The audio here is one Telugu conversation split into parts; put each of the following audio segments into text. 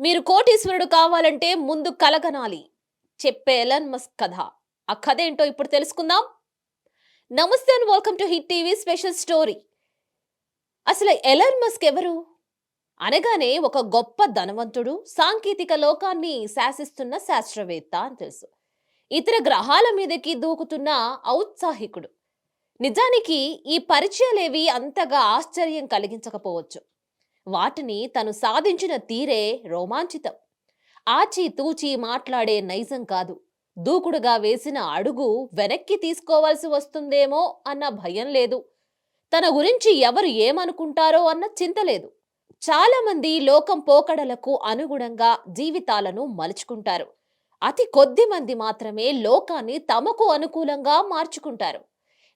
మీరు కోటీశ్వరుడు కావాలంటే ముందు కలగనాలి. చెప్పే ఎలన్ మస్క్ కథ. ఆ కథ ఏంటో ఇప్పుడు తెలుసుకుందాం. Namaste and welcome to hit TV special story. అసలు ఎలన్ మస్క్ ఎవరు? అనగానే ఒక గొప్ప ధనవంతుడు సాంకేతిక లోకాన్ని శాసిస్తున్న శాస్త్రవేత్త అని తెలుసు. ఇతర గ్రహాల మీదకి దూకుతున్న ఔత్సాహికుడు. నిజానికి ఈ పరిచయాలేవి అంతగా ఆశ్చర్యం కలిగించకపోవచ్చు. వాటిని తను సాధించిన తీరే రోమాంచితం. ఆచి తూచి మాట్లాడే నైజం కాదు. దూకుడుగా వేసిన అడుగు వెనక్కి తీసుకోవాల్సి వస్తుందేమో అన్న భయం లేదు. తన గురించి ఎవరు ఏమనుకుంటారో అన్న చింత లేదు. చాలామంది లోకం పోకడలకు అనుగుణంగా జీవితాలను మలుచుకుంటారు. అతి కొద్ది మంది మాత్రమే లోకాన్ని తమకు అనుకూలంగా మార్చుకుంటారు.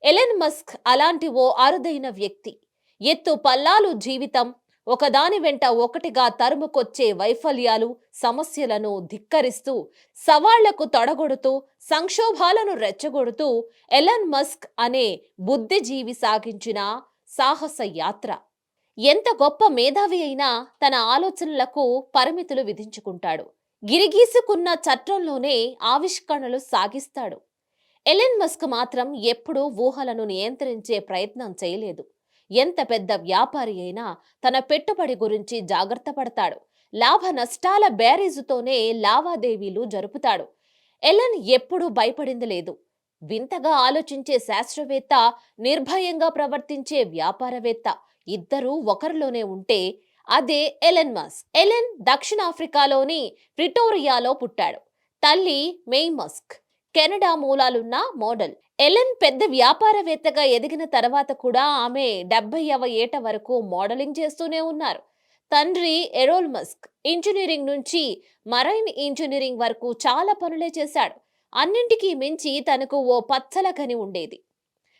ఎలెన్ మస్క్ అలాంటి ఓ అరుదైన వ్యక్తి. ఎత్తు పల్లాలు జీవితం ఒకదాని వెంట ఒకటిగా తరుముకొచ్చే వైఫల్యాలు సమస్యలను ధిక్కరిస్తూ సవాళ్ళకు తొడగొడుతూ సంక్షోభాలను రెచ్చగొడుతూ ఎలన్ మస్క్ అనే బుద్ధిజీవి సాగించిన సాహస యాత్ర. ఎంత గొప్ప మేధావి అయినా తన ఆలోచనలకు పరిమితులు విధించుకుంటాడు. గిరిగీసుకున్న చట్రంలోనే ఆవిష్కరణలు సాగిస్తాడు. ఎలెన్ మస్క్ మాత్రం ఎప్పుడూ ఊహలను నియంత్రించే ప్రయత్నం చేయలేదు. ఎంత పెద్ద వ్యాపారి అయినా తన పెట్టుబడి గురించి జాగ్రత్త పడతాడు. లాభ నష్టాల బ్యారేజుతోనే లావాదేవీలు జరుపుతాడు. ఎలన్ ఎప్పుడూ భయపడింది లేదు. వింతగా ఆలోచించే శాస్త్రవేత్త నిర్భయంగా ప్రవర్తించే వ్యాపారవేత్త ఇద్దరూ ఒకరిలోనే ఉంటే అదే ఎలెన్ మస్క్. ఎలెన్ దక్షిణాఫ్రికాలోని ప్రిటోరియాలో పుట్టాడు. తల్లి మెయ్ మస్క్. కెనడా మూలాలున్న మోడల్. ఎలెన్ పెద్ద వ్యాపారవేత్తగా ఎదిగిన తర్వాత కూడా ఆమె డెబ్బైవ ఏట వరకు మోడలింగ్ చేస్తూనే ఉన్నారు. తండ్రి ఎరోల్ మస్క్ ఇంజనీరింగ్ నుంచి మరైన్ ఇంజనీరింగ్ వరకు చాలా పనులే చేశాడు. అన్నింటికీ మించి తనకు ఓ పచ్చల కని ఉండేది.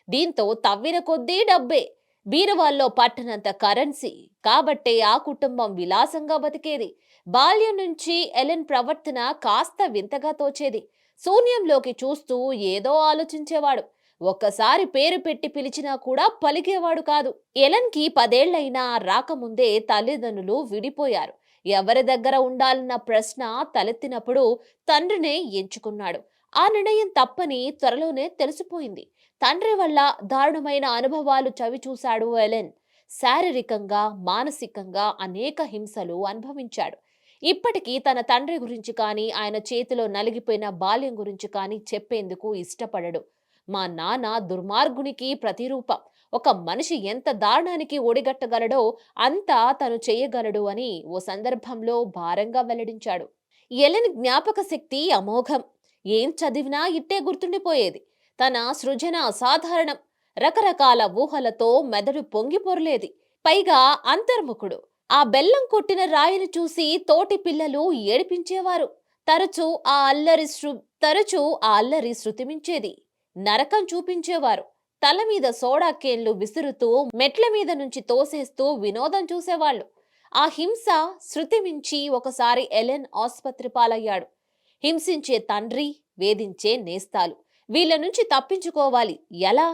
దీంతో తవ్విన కొద్దీ డబ్బే బీరువాల్లో పట్టనంత కరెన్సీ కాబట్టే ఆ కుటుంబం విలాసంగా బతికేది. బాల్యం నుంచి ఎలెన్ ప్రవర్తన కాస్త వింతగా తోచేది. శూన్యంలోకి చూస్తూ ఏదో ఆలోచించేవాడు. ఒక్కసారి పేరు పెట్టి పిలిచినా కూడా పలికేవాడు కాదు. ఎలన్కి పదేళ్ళైనా రాకముందే తల్లిదండ్రులు విడిపోయారు. ఎవరి దగ్గర ఉండాలన్న ప్రశ్న తలెత్తినప్పుడు తండ్రినే ఎంచుకున్నాడు. ఆ నిర్ణయం తప్పని త్వరలోనే తెలిసిపోయింది. తండ్రి వల్ల దారుణమైన అనుభవాలు చవి చూశాడు ఎలెన్. శారీరకంగా మానసికంగా అనేక హింసలు అనుభవించాడు. ఇప్పటికీ తన తండ్రి గురించి కానీ ఆయన చేతిలో నలిగిపోయిన బాల్యం గురించి కానీ చెప్పేందుకు ఇష్టపడడు. మా నాన్న దుర్మార్గునికి ప్రతిరూపం. ఒక మనిషి ఎంత దారుణానికి ఓడిగట్టగలడో అంతా తను చేయగలడు అని ఓ సందర్భంలో భారంగా వెల్లడించాడు. ఎలని జ్ఞాపక శక్తి అమోఘం. ఏం చదివినా ఇట్టే గుర్తుండిపోయేది. తన సృజన అసాధారణం. రకరకాల ఊహలతో మెదడు పొంగిపొరలేది పైగా అంతర్ముఖుడు. ఆ బెల్లం కొట్టిన రాయిని చూసి తోటి పిల్లలు ఏడిపించేవారు. తరచూ ఆ అల్లరి శృ తరచూ ఆ అల్లరి శృతిమించేది నరకం చూపించేవారు. తల మీద సోడా కేన్లు విసురుతూ మెట్ల మీద నుంచి తోసేస్తూ వినోదం చూసేవాళ్ళు. ఆ హింస శృతి మించి ఒకసారి ఎలెన్ ఆసుపత్రి పాలయ్యాడు. హింసించే తండ్రి వేధించే నేస్తాలు. వీళ్ళ నుంచి తప్పించుకోవాలి. ఎలా?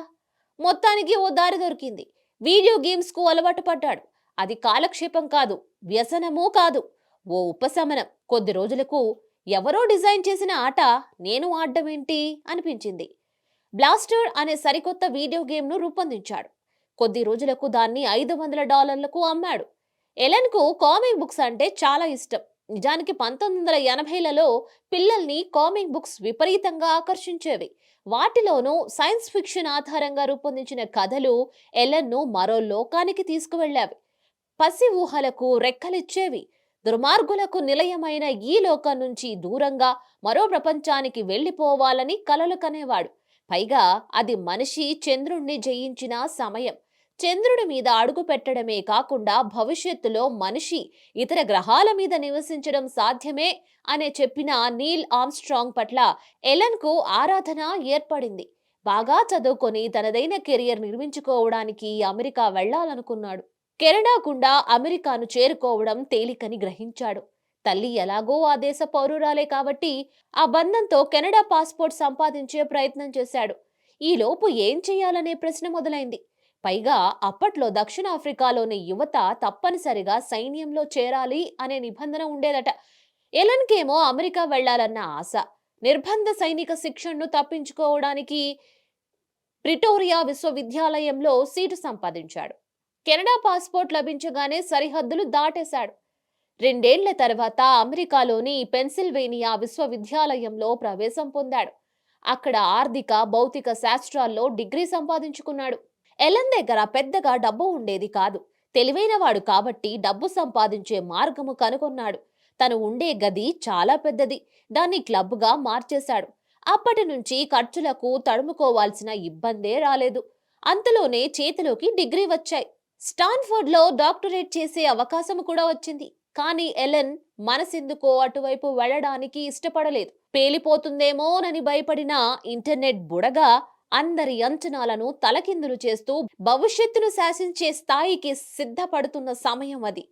మొత్తానికి ఓ దారి దొరికింది. వీడియో గేమ్స్కు అలవాటు పడ్డాడు. అది కాలక్షేపం కాదు వ్యసనమూ కాదు. ఓ ఉపశమనం. కొద్ది రోజులకు ఎవరో డిజైన్ చేసిన ఆట నేను ఆడడమేంటి ఏంటి? అనిపించింది. బ్లాస్టర్ అనే సరికొత్త వీడియో గేమ్ను రూపొందించాడు. కొద్ది రోజులకు దాన్ని ఐదు వందల డాలర్లకు అమ్మాడు. ఎలెన్కు కామిక్ బుక్స్ అంటే చాలా ఇష్టం. నిజానికి పంతొమ్మిది వందల ఎనభైలలో పిల్లల్ని కామిక్ బుక్స్ విపరీతంగా ఆకర్షించేవి. వాటిలోనూ సైన్స్ ఫిక్షన్ ఆధారంగా రూపొందించిన కథలు ఎలెన్ను మరో లోకానికి తీసుకువెళ్ళావి. పసి ఊహలకు రెక్కలిచ్చేవి. దుర్మార్గులకు నిలయమైన ఈ లోకం నుంచి దూరంగా మరో ప్రపంచానికి వెళ్ళిపోవాలని కలలు కనేవాడు. పైగా అది మనిషి చంద్రుణ్ణి జయించిన సమయం. చంద్రుడి మీద అడుగు పెట్టడమే కాకుండా భవిష్యత్తులో మనిషి ఇతర గ్రహాల మీద నివసించడం సాధ్యమే అనే చెప్పిన నీల్ ఆమ్స్ట్రాంగ్ పట్ల ఎలన్కు ఆరాధన ఏర్పడింది. బాగా చదువుకొని తనదైన కెరియర్ నిర్మించుకోవడానికి అమెరికా వెళ్ళాలనుకున్నాడు కెనడా గుండా అమెరికాను చేరుకోవడం తేలికని గ్రహించాడు. తల్లి ఎలాగో ఆ దేశ పౌరురాలే కాబట్టి ఆ బంధంతో కెనడా పాస్పోర్ట్ సంపాదించే ప్రయత్నం చేశాడు. ఈలోపు ఏం చేయాలనే ప్రశ్న మొదలైంది. పైగా అప్పట్లో దక్షిణాఫ్రికాలోని యువత తప్పనిసరిగా సైన్యంలో చేరాలి అనే నిబంధన ఉండేదట. ఎలన్కేమో అమెరికా వెళ్ళాలన్న ఆశ. నిర్బంధ సైనిక శిక్షణను తప్పించుకోవడానికి ప్రిటోరియా విశ్వవిద్యాలయంలో సీటు సంపాదించాడు. కెనడా పాస్పోర్ట్ లభించగానే సరిహద్దులు దాటేశాడు. రెండేళ్ళ తర్వాత అమెరికాలోని పెన్సిల్వేనియా విశ్వవిద్యాలయంలో ప్రవేశం పొందాడు. అక్కడ ఆర్థిక భౌతిక శాస్త్రాల్లో డిగ్రీ సంపాదించుకున్నాడు. ఎలన్ దగ్గర పెద్దగా డబ్బు ఉండేది కాదు. తెలివైనవాడు కాబట్టి డబ్బు సంపాదించే మార్గము కనుగొన్నాడు. తను ఉండే గది చాలా పెద్దది. దాన్ని క్లబ్గా మార్చేశాడు. అప్పటి నుంచి ఖర్చులకు తడుముకోవాల్సిన ఇబ్బందే రాలేదు. అంతలోనే చేతిలోకి డిగ్రీ వచ్చాయి. స్టాన్ఫోర్డ్లో డాక్టరేట్ చేసే అవకాశం కూడా వచ్చింది. కానీ ఎలెన్ మనసెందుకో అటువైపు వెళ్ళడానికి ఇష్టపడలేదు. పేలిపోతుందేమోనని భయపడిన ఇంటర్నెట్ బుడగా అందరి అంచనాలను తలకిందులు చేస్తూ భవిష్యత్తును శాసించే స్థాయికి సిద్ధపడుతున్న సమయం అది.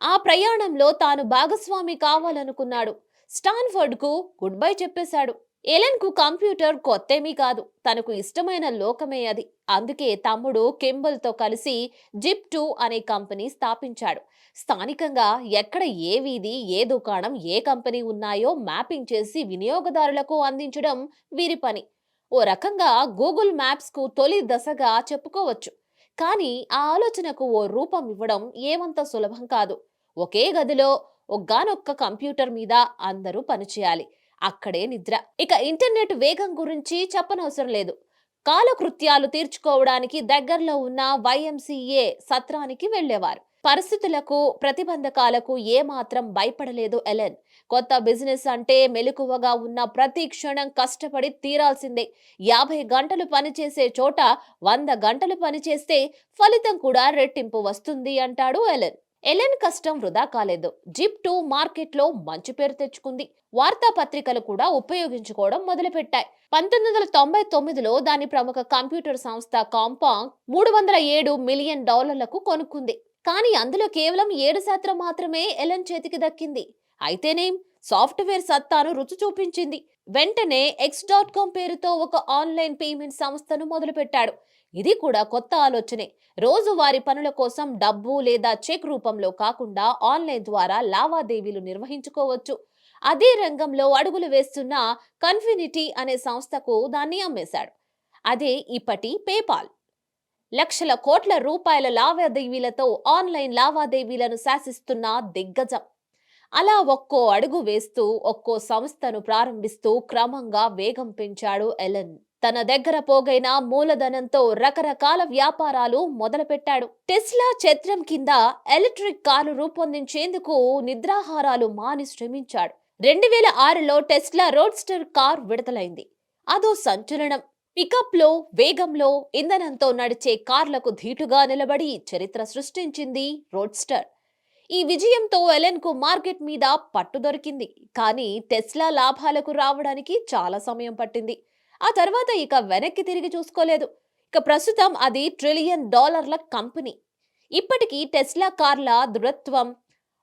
ఆ ప్రయాణంలో తాను భాగస్వామి కావాలనుకున్నాడు. స్టాన్ఫర్డ్కు గుడ్ బై చెప్పేశాడు. ఎలెన్కు కంప్యూటర్ కొత్తేమీ కాదు. తనకు ఇష్టమైన లోకమే అది. అందుకే తమ్ముడు కెంబల్తో కలిసి జిప్ టూ అనే కంపెనీ స్థాపించాడు. స్థానికంగా ఎక్కడ ఏ వీధి ఏ దుకాణం ఏ కంపెనీ ఉన్నాయో మ్యాపింగ్ చేసి వినియోగదారులకు అందించడం వీరి పని. ఓ రకంగా గూగుల్ మ్యాప్స్కు తొలి దశగా చెప్పుకోవచ్చు. కానీ ఆ ఆలోచనకు ఓ రూపం ఇవ్వడం ఏమంత సులభం కాదు. ఒకే గదిలో ఒగ్గానొక్క కంప్యూటర్ మీద అందరూ పనిచేయాలి. అక్కడే నిద్ర. ఇక ఇంటర్నెట్ వేగం గురించి చెప్పనవసరం లేదు. కాలకృత్యాలు తీర్చుకోవడానికి దగ్గరలో ఉన్న వైఎంసీఏ సత్రానికి వెళ్ళేవారు పరిస్థితులకు ప్రతిబంధకాలకు ఏమాత్రం భయపడలేదు ఎలెన్. కొత్త బిజినెస్ అంటే మెలకువగా ఉన్న ప్రతి క్షణం కష్టపడి తీరాల్సిందే. యాభై గంటలు పనిచేసే చోట వంద గంటలు పనిచేస్తే ఫలితం కూడా రెట్టింపు వస్తుంది అంటాడు ఎలెన్. ఎలెన్ కష్టం వృధా కాలేదు. జిప్ టూ మార్కెట్లో మంచి పేరు తెచ్చుకుంది. వార్తాపత్రికలు కూడా ఉపయోగించుకోవడం మొదలుపెట్టాయి. పంతొమ్మిది వందల తొంభై తొమ్మిదిలో దాని ప్రముఖ కంప్యూటర్ సంస్థ కాంపాంగ్ మూడు వందల ఏడు మిలియన్ డాలర్లకు కొనుక్కుంది. కానీ అందులో కేవలం ఏడు శాతం మాత్రమే ఎలెన్ చేతికి దక్కింది. అయితేనేం? సాఫ్ట్వేర్ సత్తాను రుచి చూపించింది. వెంటనే ఎక్స్ డాట్ కామ్ పేరుతో ఒక ఆన్లైన్ పేమెంట్ సంస్థను మొదలుపెట్టాడు. ఇది కూడా కొత్త ఆలోచనే. రోజువారి పనుల కోసం డబ్బు లేదా చెక్ రూపంలో కాకుండా ఆన్లైన్ ద్వారా లావాదేవీలు నిర్వహించుకోవచ్చు. అదే రంగంలో అడుగులు వేస్తున్న కన్ఫినిటీ అనే సంస్థకు దాన్ని అమ్మేశాడు. అదే ఇప్పటి పేపాల్. లక్షల కోట్ల రూపాయల లావాదేవీలతో ఆన్లైన్ లావాదేవీలను శాసిస్తున్న దిగ్గజం. అలా ఒక్కో అడుగు వేస్తూ ఒక్కో సంస్థను ప్రారంభిస్తూ క్రమంగా వేగం పెంచాడు ఎలెన్. తన దగ్గర పోగైన మూలధనంతో రకరకాల వ్యాపారాలు మొదలుపెట్టాడు. టెస్లా చత్రం కింద ఎలక్ట్రిక్ కారు రూపొందించేందుకు నిద్రాహారాలు మాని శ్రమించాడు. రెండు వేల ఆరులో టెస్లా రోడ్స్టర్ కార్ విడుదలైంది. అదో సంచలనం. పికప్లో వేగంలో ఇంధనంతో నడిచే కార్లకు ధీటుగా నిలబడి చరిత్ర సృష్టించింది రోడ్స్టర్. ఈ విజయంతో ఎలెన్కు మార్కెట్ మీద పట్టు దొరికింది. కానీ టెస్లా లాభాలకు రావడానికి చాలా సమయం పట్టింది. ఆ తర్వాత ఇక వెనక్కి తిరిగి చూసుకోలేదు. ఇక ప్రస్తుతం అది ట్రిలియన్ డాలర్ల కంపెనీ. ఇప్పటికీ టెస్లా కార్ల దృఢత్వం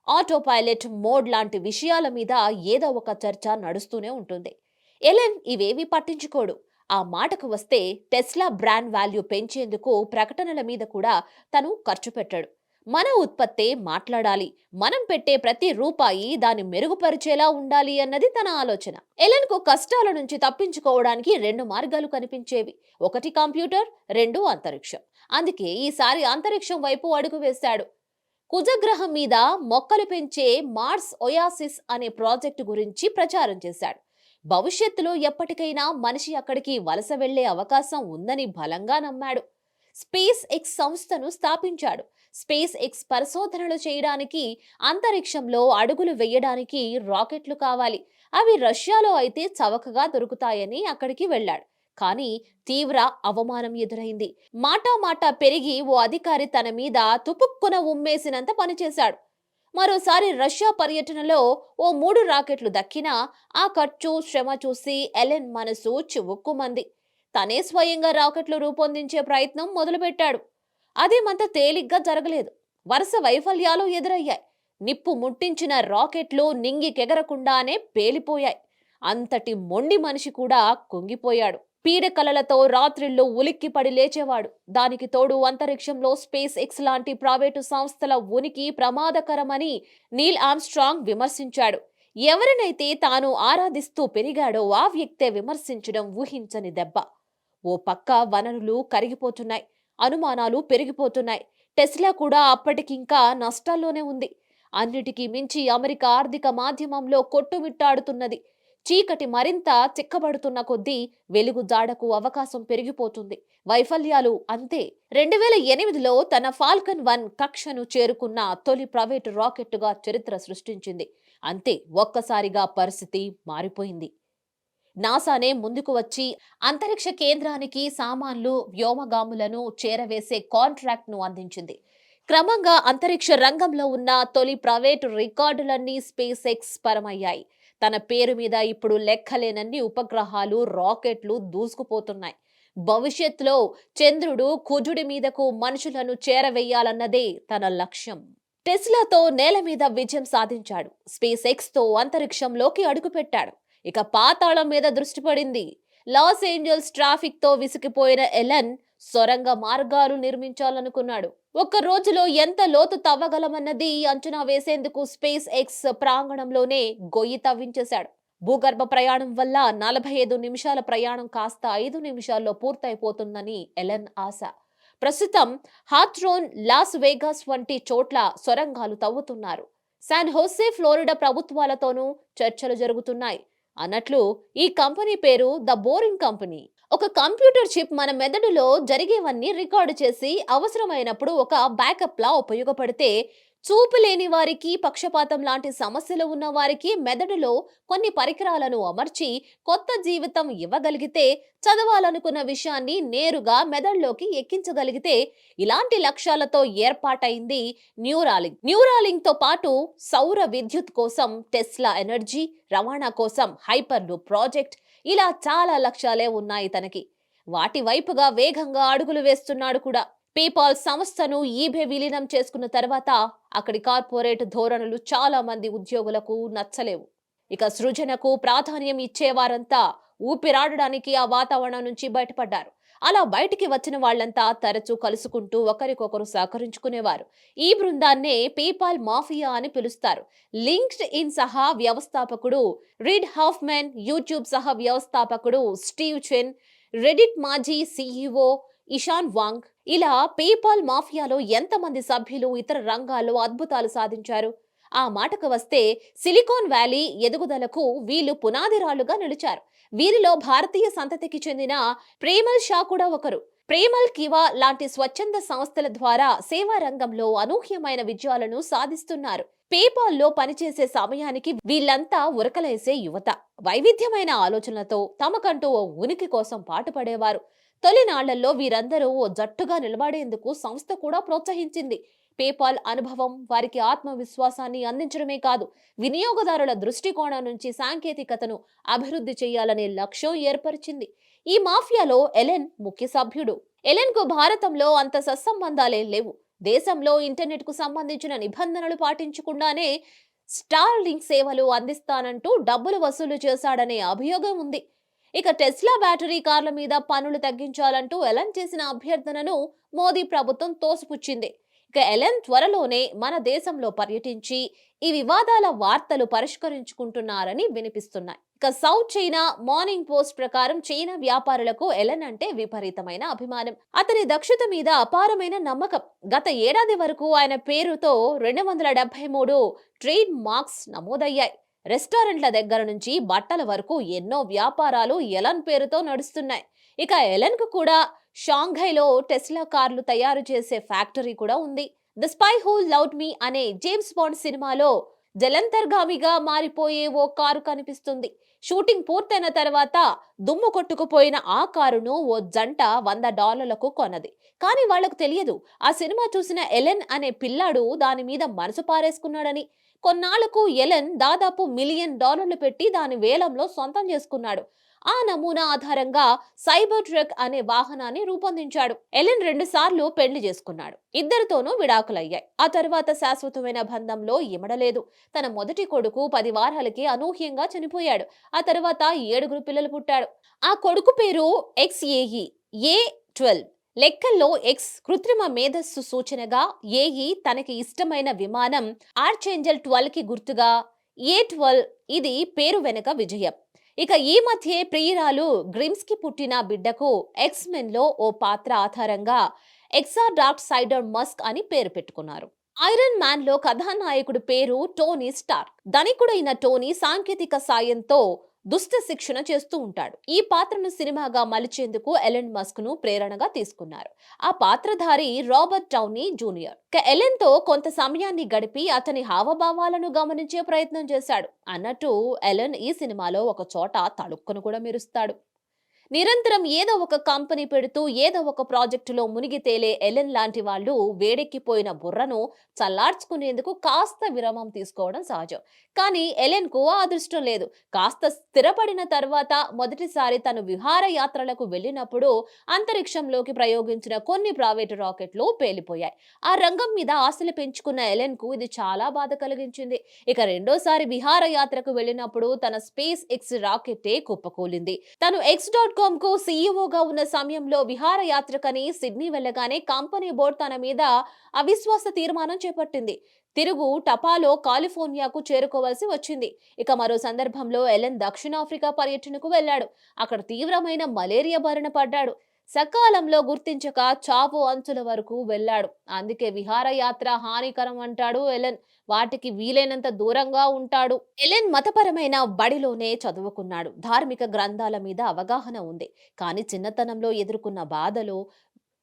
ఆటో పైలట్ మోడ్ లాంటి విషయాల మీద ఏదో ఒక చర్చ నడుస్తూనే ఉంటుంది. ఎలెన్ ఇవేవి పట్టించుకోడు. ఆ మాటకు వస్తే టెస్లా బ్రాండ్ వాల్యూ పెంచేందుకు ప్రకటనల మీద కూడా తను ఖర్చు పెట్టాడు. మన ఉత్పత్తే మాట్లాడాలి. మనం పెట్టే ప్రతి రూపాయి దాన్ని మెరుగుపరిచేలా ఉండాలి అన్నది తన ఆలోచన. ఎలెన్కు కష్టాల నుంచి తప్పించుకోవడానికి రెండు మార్గాలు కనిపించేవి. ఒకటి కంప్యూటర్ రెండు అంతరిక్షం. అందుకే ఈసారి అంతరిక్షం వైపు అడుగు వేశాడు. కుజగ్రహం మీద మొక్కలు పెంచే మార్స్ ఒయాసిస్ అనే ప్రాజెక్టు గురించి ప్రచారం చేశాడు. భవిష్యత్తులో ఎప్పటికైనా మనిషి అక్కడికి వలస వెళ్ళే అవకాశం ఉందని బలంగా నమ్మాడు. స్పేస్ ఎక్స్ సంస్థను స్థాపించాడు. స్పేస్ ఎక్స్ పరిశోధనలు చేయడానికి అంతరిక్షంలో అడుగులు వేయడానికి రాకెట్లు కావాలి. అవి రష్యాలో అయితే చవకగా దొరుకుతాయని అక్కడికి వెళ్ళాడు. కానీ తీవ్ర అవమానం ఎదురైంది. మాటా మాటా పెరిగి ఓ అధికారి తన మీద తుపుక్కున ఉమ్మేసినంత పనిచేశాడు మరోసారి రష్యా పర్యటనలో ఓ మూడు రాకెట్లు దక్కినా ఆ ఖర్చు శ్రమ చూసి ఎలెన్ మనసు చివుక్కుమంది. తనే స్వయంగా రాకెట్లు రూపొందించే ప్రయత్నం మొదలుపెట్టాడు. అదేమంత తేలిగ్గా జరగలేదు. వరుస వైఫల్యాలు ఎదురయ్యాయి. నిప్పు ముట్టించిన రాకెట్లు నింగికెగరకుండానే పేలిపోయాయి. అంతటి మొండి మనిషి కూడా కుంగిపోయాడు. పీడకలలతో రాత్రిళ్ళు ఉలిక్కిపడి లేచేవాడు. దానికి తోడు అంతరిక్షంలో స్పేస్ ఎక్స్ లాంటి ప్రైవేటు సంస్థల ఉనికి ప్రమాదకరమని నీల్ ఆమ్స్ట్రాంగ్ విమర్శించాడు. ఎవరినైతే తాను ఆరాధిస్తూ పెరిగాడో ఆ వ్యక్తే విమర్శించడం ఊహించని దెబ్బ. ఓ పక్క వనరులు కరిగిపోతున్నాయి అనుమానాలు పెరిగిపోతున్నాయి. టెస్లా కూడా అప్పటికింకా నష్టాల్లోనే ఉంది. అన్నిటికీ మించి అమెరికా ఆర్థిక మాధ్యమంలో కొట్టుమిట్టాడుతున్నది. చీకటి మరింత చిక్కబడుతున్న కొద్దీ వెలుగు జాడకు అవకాశం పెరిగిపోతుంది. వైఫల్యాలు అంతే. రెండు వేల ఎనిమిదిలో తన ఫాల్కన్ వన్ కక్షను చేరుకున్న తొలి ప్రైవేటు రాకెట్టుగా చరిత్ర సృష్టించింది. అంతే ఒక్కసారిగా పరిస్థితి మారిపోయింది. నాసానే ముందుకు వచ్చి అంతరిక్ష కేంద్రానికి సామాన్లు వ్యోమగాములను చేరవేసే కాంట్రాక్ట్ను అందించింది. క్రమంగా అంతరిక్ష రంగంలో ఉన్న తొలి ప్రైవేటు రికార్డులన్నీ స్పేస్ ఎక్స్ పరమయ్యాయి. తన పేరు మీద ఇప్పుడు లెక్కలేనన్ని ఉపగ్రహాలు రాకెట్లు దూసుకుపోతున్నాయి. భవిష్యత్తులో చంద్రుడు కుజుడి మీదకు మనుషులను చేరవేయాలన్నదే తన లక్ష్యం. టెస్లాతో నేల మీద విజయం సాధించాడు. స్పేస్ ఎక్స్తో అంతరిక్షంలోకి అడుగుపెట్టాడు. ఇక పాతాళం మీద దృష్టి పడింది. లాస్ ఏంజల్స్ ట్రాఫిక్తో విసిగిపోయిన ఎలన్ సొరంగ మార్గాలు నిర్మించాలనుకున్నాడు. ఒక్క రోజులో ఎంత లోతు తవ్వగలమన్నది అంచనా వేసేందుకు స్పేస్ ఎక్స్ ప్రాంగణంలోనే గొయ్యి తవ్వించేశాడు. భూగర్భ ప్రయాణం వల్ల నలభై ఐదు నిమిషాల ప్రయాణం కాస్త ఐదు నిమిషాల్లో పూర్తయిపోతుందని ఎలన్ ఆశ. ప్రస్తుతం హాత్రోన్ లాస్ వేగాస్ వంటి చోట్ల సొరంగాలు తవ్వుతున్నారు. శాన్ హోసే ఫ్లోరిడా ప్రభుత్వాలతోనూ చర్చలు జరుగుతున్నాయి. అన్నట్లు ఈ కంపెనీ పేరు ద బోరింగ్ కంపెనీ. ఒక కంప్యూటర్ చిప్ మన మెదడులో జరిగేవన్నీ రికార్డు చేసి అవసరమైనప్పుడు ఒక బ్యాకప్లా ఉపయోగపడితే చూపు లేని వారికి పక్షపాతం లాంటి సమస్యలు ఉన్న వారికి మెదడులో కొన్ని పరికరాలను అమర్చి కొత్త జీవితం ఇవ్వగలిగితే చదవాలనుకున్న విషయాన్ని నేరుగా మెదడులోకి ఎక్కించగలిగితే ఇలాంటి లక్ష్యాలతో ఏర్పాటైంది న్యూరాలింగ్. న్యూరాలింగ్తో పాటు సౌర విద్యుత్ కోసం టెస్లా ఎనర్జీ రవాణా కోసం హైపర్ లూప్ ప్రాజెక్ట్ ఇలా చాలా లక్ష్యాలే ఉన్నాయి తనకి. వాటి వైపుగా వేగంగా అడుగులు వేస్తున్నాడు కూడా. పేపాల్ సంస్థను ఈబే విలీనం చేసుకున్న తర్వాత అక్కడి కార్పొరేట్ ధోరణులు చాలా మంది ఉద్యోగులకు నచ్చలేవు. ఇక సృజనకు ప్రాధాన్యం ఇచ్చేవారంతా ఊపిరాడడానికి ఆ వాతావరణం నుంచి బయటపడ్డారు. అలా బయటికి వచ్చిన వాళ్ళంతా తరచూ కలుసుకుంటూ ఒకరికొకరు సహకరించుకునేవారు. ఈ బృందాన్నే పేపాల్ మాఫియా అని పిలుస్తారు. లింక్డ్ ఇన్ సహా వ్యవస్థాపకుడు రిడ్ హాఫ్మెన్ యూట్యూబ్ సహా వ్యవస్థాపకుడు స్టీవ్ చెన్ రెడిట్ మాజీ సీఈఓ ఇషాన్ వాంగ్ ఇలా పేపాల్ మాఫియాలో ఎంతమంది సభ్యులు ఇతర రంగాల్లో అద్భుతాలు సాధించారు? ఆ మాటకు వస్తే సిలికాన్ వ్యాలీ ఎదుగుదలకు వీళ్ళు పునాదిరాళ్ళుగా నిలిచారు. వీరిలో భారతీయ సంతతికి చెందిన ప్రేమల్ షా కూడా ఒకరు. ప్రేమల్ కివా లాంటి స్వచ్ఛంద సంస్థల ద్వారా సేవా రంగంలో అనూహ్యమైన విజయాలను సాధిస్తున్నారు. పేపాల్లో పనిచేసే సమయానికి వీళ్ళంతా ఉరకలేసే యువత. వైవిధ్యమైన ఆలోచనలతో తమకంటూ ఓ ఉనికి కోసం పాటుపడేవారు. తొలినాళ్ళలో వీరందరూ ఓ జట్టుగా నిలబడేందుకు సంస్థ కూడా ప్రోత్సహించింది. పేపాల్ అనుభవం వారికి ఆత్మవిశ్వాసాన్ని అందించడమే కాదు వినియోగదారుల దృష్టికోణం నుంచి సాంకేతికతను అభివృద్ధి చేయాలనే లక్ష్యం ఏర్పరిచింది. ఈ మాఫియాలో ఎలెన్ ముఖ్య సభ్యుడు. ఎలెన్కు భారతంలో అంత సత్సంబంధాలే లేవు. దేశంలో ఇంటర్నెట్కు సంబంధించిన నిబంధనలు పాటించకుండానే స్టార్లింగ్ సేవలు అందిస్తానంటూ డబ్బులు వసూలు చేశాడనే అభియోగం ఉంది. ఇక టెస్లా బ్యాటరీ కార్ల మీద పన్నులు తగ్గించాలంటూ ఎలన్ చేసిన అభ్యర్థనను మోదీ ప్రభుత్వం తోసిపుచ్చింది. ఇక ఎలెన్ త్వరలోనే మన దేశంలో పర్యటించి ఈ వివాదాల వార్తలు పరిష్కరించుకుంటున్నారని వినిపిస్తున్నాయి. ఇక సౌత్ చైనా మార్నింగ్ పోస్ట్ ప్రకారం చైనా వ్యాపారులకు ఎలెన్ అంటే విపరీతమైన అభిమానం. అతని దక్షత మీద అపారమైన నమ్మకం. గత ఏడాది వరకు ఆయన పేరుతో రెండు వందల డెబ్బై మూడు ట్రేడ్ మార్క్స్ నమోదయ్యాయి. రెస్టారెంట్ల దగ్గర నుంచి బట్టల వరకు ఎన్నో వ్యాపారాలు ఎలన్ పేరుతో నడుస్తున్నాయి. ఇక ఎలన్కు కూడా షాంఘైలో టెస్లా కార్లు తయారు చేసే ఫ్యాక్టరీ కూడా ఉంది. The spy who loved me అనే జేమ్స్ బాండ్ సినిమాలో జలంతర్గామిగా మారిపోయే ఓ కారు కనిపిస్తుంది. షూటింగ్ పూర్తయిన తర్వాత దుమ్ము కొట్టుకుపోయిన ఆ కారును ఓ జంట వంద డాలర్లకు కొన్నది. కానీ వాళ్ళకు తెలియదు. ఆ సినిమా చూసిన ఎలెన్ అనే పిల్లాడు దాని మీద మనసు పారేసుకున్నాడని. కొన్నాళ్ళకు ఎలెన్ దాదాపు మిలియన్ డాలర్లు పెట్టి దాని వేలంలో సొంతం చేసుకున్నాడు. ఆ నమూనా ఆధారంగా సైబర్ ట్రక్ అనే వాహనాన్ని రూపొందించాడు. ఎలెన్ రెండు సార్లు పెళ్ళి చేసుకున్నాడు. ఇద్దరితోనూ విడాకులయ్యాయి. ఆ తర్వాత శాశ్వతమైన బంధంలో ఇమడలేదు. తన మొదటి కొడుకు పది వారాలకి అనూహ్యంగా చనిపోయాడు. ఆ తర్వాత ఏడుగురు పిల్లలు పుట్టాడు ఆ కొడుకు పేరు ఎక్స్ఏఈ ఏ ట్వెల్వ్. లెక్కల్లో ఎక్స్ కృత్రిమ మేధస్సు సూచనగా ఏఈ తనకి ఇష్టమైన విమానం ఆర్చేంజల్ ట్వెల్వ్కి గుర్తుగా. ఏ ట్వెల్వ్ ఇది పేరు వెనుక విజయం. ఇక ఈ మధ్యే ప్రియురాలు గ్రిమ్స్కి పుట్టిన బిడ్డకు ఎక్స్లో ఓ పాత్ర ఆధారంగా ఎక్సా సైడర్ మస్క్ అని పేరు పెట్టుకున్నారు. ఐరన్ మ్యాన్లో కథానాయకుడి పేరు టోనీ స్టార్క్ ధనికుడైన టోనీ సాంకేతిక సాయంతో దుష్ట శిక్షణ చేస్తూ ఉంటాడు. ఈ పాత్రను సినిమాగా మలిచేందుకు ఎలెన్ మస్క్ను ప్రేరణగా తీసుకున్నారు. ఆ పాత్రధారి రాబర్ట్ టౌనీ జూనియర్. ఎలెన్తో కొంత సమయాన్ని గడిపి అతని హావభావాలను గమనించే ప్రయత్నం చేశాడు. అన్నట్టు ఎలెన్ ఈ సినిమాలో ఒక చోట తడుక్కును కూడా మెరుస్తాడు. నిరంతరం ఏదో ఒక కంపెనీ పెడుతూ ఏదో ఒక ప్రాజెక్టులో మునిగి తేలే ఎలెన్ లాంటి వాళ్ళు వేడెక్కిపోయిన బుర్రను చల్లార్చుకునేందుకు కాస్త విరామం తీసుకోవడం సహజం. కానీ ఎలెన్కు ఆ అదృష్టం లేదు. కాస్త స్థిరపడిన తర్వాత మొదటిసారి తను విహారయాత్రలకు వెళ్ళినప్పుడు అంతరిక్షంలోకి ప్రయోగించిన కొన్ని ప్రైవేటు రాకెట్లు పేలిపోయాయి. ఆ రంగం మీద ఆశలు పెంచుకున్న ఎలెన్కు ఇది చాలా బాధ కలిగించింది. ఇక రెండోసారి విహారయాత్రకు వెళ్ళినప్పుడు తన స్పేస్ ఎక్స్ రాకెట్టే కుప్పకూలింది. తను ఎక్స్ డాట్ కు సీఈఓగా ఉన్న సమయంలో విహారయాత్రకని సిడ్నీ వెళ్ళగానే కంపెనీ బోర్డు తన మీద అవిశ్వాస తీర్మానం చేపట్టింది. తిరుగు టపాలో కాలిఫోర్నియాకు చేరుకోవాల్సి వచ్చింది. ఇక మరో సందర్భంలో ఎలెన్ దక్షిణాఫ్రికా పర్యటనకు వెళ్ళాడు. అక్కడ తీవ్రమైన మలేరియా బారిన పడ్డాడు. సకాలంలో గుర్తించక చావు అంచుల వరకు వెళ్ళాడు. అందుకే విహారయాత్ర హానికరం అంటాడు ఎలెన్. వాటికి వీలైనంత దూరంగా ఉంటాడు. ఎలెన్ మతపరమైన బడిలోనే చదువుకున్నాడు. ధార్మిక గ్రంథాల మీద అవగాహన ఉంది. కానీ చిన్నతనంలో ఎదుర్కొన్న బాధలు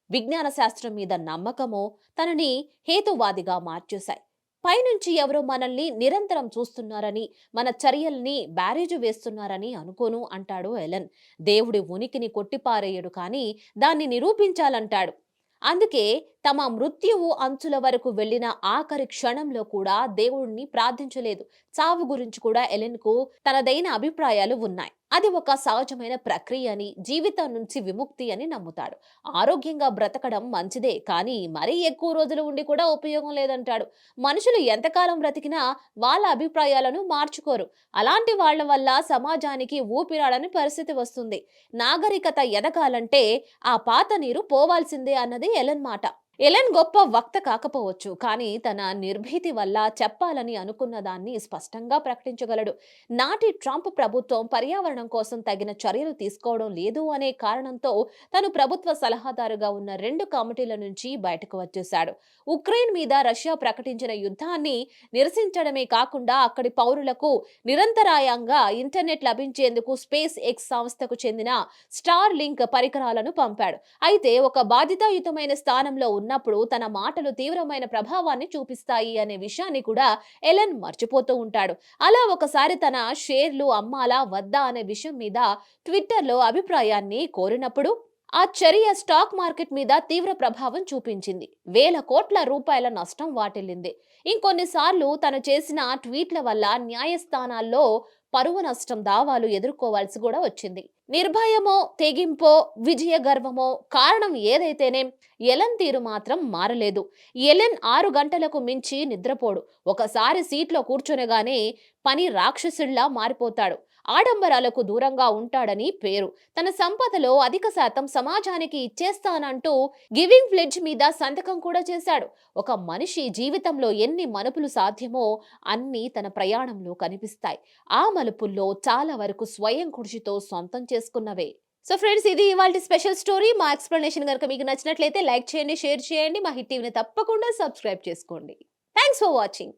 విజ్ఞాన శాస్త్రం మీద నమ్మకమో తనని హేతువాదిగా మార్చేశాయి. పైనుంచి ఎవరో మనల్ని నిరంతరం చూస్తున్నారని మన చర్యల్ని బ్యారేజు వేస్తున్నారని అనుకోను అంటాడు ఎలన్. దేవుడి ఉనికిని కొట్టిపారేయడు కానీ దాన్ని నిరూపించాలంటాడు. అందుకే తమ మృత్యువు అంచుల వరకు వెళ్ళిన ఆఖరి క్షణంలో కూడా దేవుడిని ప్రార్థించలేదు. చావు గురించి కూడా ఎలెన్కు తనదైన అభిప్రాయాలు ఉన్నాయి. అది ఒక సహజమైన ప్రక్రియ అని జీవితం నుంచి విముక్తి అని నమ్ముతాడు. ఆరోగ్యంగా బ్రతకడం మంచిదే కానీ మరీ ఎక్కువ రోజులు ఉండి కూడా ఉపయోగం లేదంటాడు. మనుషులు ఎంతకాలం బ్రతికినా వాళ్ళ అభిప్రాయాలను మార్చుకోరు. అలాంటి వాళ్ళ వల్ల సమాజానికి ఊపిరాడని పరిస్థితి వస్తుంది. నాగరికత ఎదగాలంటే ఆ పాత నీరు పోవాల్సిందే అన్నది ఎలన్ మాట. ఎలెన్ గొప్ప వక్త కాకపోవచ్చు కానీ తన నిర్భీతి వల్ల చెప్పాలని అనుకున్న దాన్ని స్పష్టంగా ప్రకటించగలడు. నాటి ట్రంప్ ప్రభుత్వం పర్యావరణం కోసం తగిన చర్యలు తీసుకోవడం లేదు అనే కారణంతో తను ప్రభుత్వ సలహాదారుగా ఉన్న రెండు కమిటీల నుంచి బయటకు వచ్చేశాడు. ఉక్రెయిన్ మీద రష్యా ప్రకటించిన యుద్ధాన్ని నిరసించడమే కాకుండా అక్కడి పౌరులకు నిరంతరాయంగా ఇంటర్నెట్ లభించేందుకు స్పేస్ ఎక్స్ సంస్థకు చెందిన స్టార్ లింక్ పరికరాలను పంపాడు. అయితే ఒక బాధ్యతాయుతమైన స్థానంలో ఉన్నప్పుడు తన మాటలు తీవ్రమైన ప్రభావాన్ని చూపిస్తాయి అనే విషయాన్ని కూడా ఎలెన్ మర్చిపోతూ ఉంటాడు. అలా ఒకసారి తన షేర్లు అమ్మాలా వద్దా అనే విషయం మీద ట్విట్టర్లో అభిప్రాయాన్ని కోరినప్పుడు ఆ చర్య స్టాక్ మార్కెట్ మీద తీవ్ర ప్రభావం చూపించింది. వేల కోట్ల రూపాయల నష్టం వాటిల్లింది. ఇంకొన్నిసార్లు తను చేసిన ట్వీట్ల వల్ల న్యాయస్థానాల్లో పరువు నష్టం దావాలు ఎదుర్కోవాల్సి కూడా వచ్చింది. నిర్భయమో తెగింపో విజయ గర్వమో కారణం ఏదైతేనే ఎలన్ తీరు మాత్రం మారలేదు. ఎలెన్ ఆరు గంటలకు మించి నిద్రపోడు. ఒకసారి సీట్లో కూర్చొనగానే పని రాక్షసుల్లా మారిపోతాడు. ఆడంబరాలకు దూరంగా ఉంటాడని పేరు. తన సంపదలో అధిక శాతం సమాజానికి ఇచ్చేస్తానంటూ గివింగ్ ఫ్లెడ్జ్ మీద సంతకం కూడా చేశాడు. ఒక మనిషి జీవితంలో ఎన్ని మలుపులు సాధ్యమో అన్నీ తన ప్రయాణంలో కనిపిస్తాయి. ఆ మలుపుల్లో చాలా వరకు స్వయం కృషితో సొంతం చేసుకున్నవే. సో ఫ్రెండ్స్ ఇది ఇవాళ స్పెషల్ స్టోరీ. మా ఎక్స్ప్లెనేషన్ కనుక మీకు నచ్చినట్లయితే లైక్ చేయండి షేర్ చేయండి. మా హిట్ టీవీని తప్పకుండా సబ్స్క్రైబ్ చేసుకోండి. Thanks for watching.